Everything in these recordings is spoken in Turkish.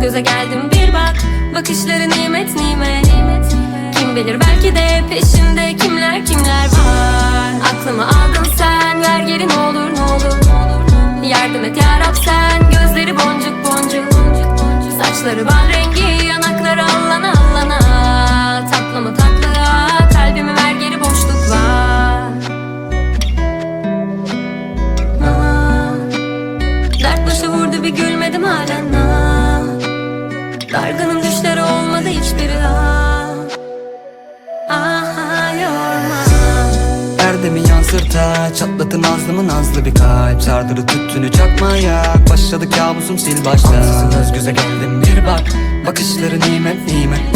göze geldim. Bir bak Bakışları nimet nimet. Kim bilir belki de peşinde kimler kimler var. Aklımı aldın sen ver geri ne olur ne olur. Yardım et yarab sen gözleri boncuk boncuk. Saçları bal rengi yanakları allana allana. Tatlı mı tatlıya kalbimi ver geri boşluk var Aa, Dert başı vurdu bir gülmedim halen. Dargınım düşleri olmadı hiçbiri ah. Aha yorma. Erdemi yansırta Çatlatın nazlımı nazlı bir kalp. Sardırı tüttünü çakmaya Başladı kabusum sil baştan Ansızın göz göze geldim bir bak Bakışları nimet nimet.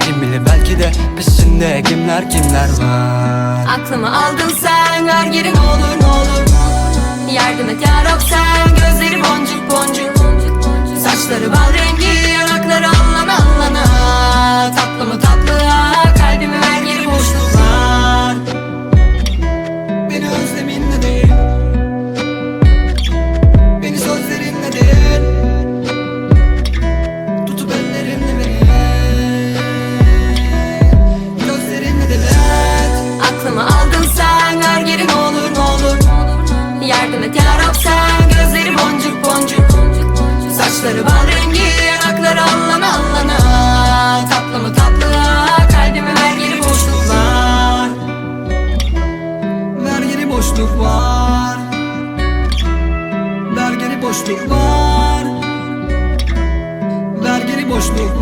Kim bilir belki de peşinde kimler kimler var. Aklımı aldın sen ver geri ne olur ne olur του φαρ Δ' αργύρι πως του